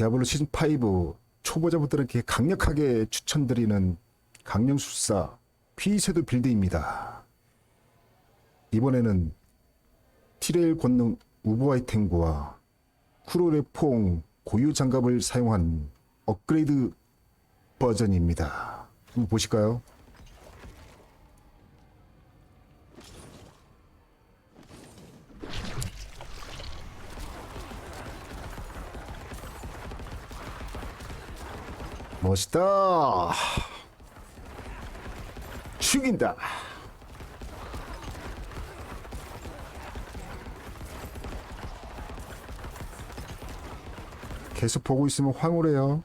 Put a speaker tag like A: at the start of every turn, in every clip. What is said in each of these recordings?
A: 디아블로 시즌 5 초보자분들에게 강력하게 추천드리는 강령술사 피세도 빌드입니다. 이번에는 티레일 권능 우보 아이템과 쿠로레퐁 고유 장갑을 사용한 업그레이드 버전입니다. 한번 보실까요? 멋있다. 죽인다. 계속 보고 있으면 황홀해요.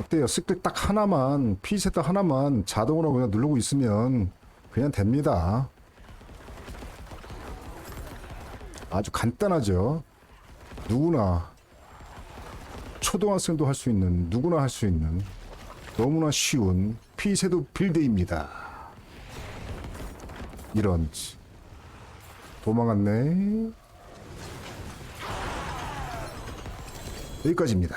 A: 어때요? 스킬 딱 하나만 피셋 하나만 자동으로 그냥 누르고 있으면 그냥 됩니다. 아주 간단하죠. 누구나 초등학생도 할 수 있는 누구나 할 수 있는 너무나 쉬운 피세도 빌드입니다. 이런 도망갔네. 여기까지입니다.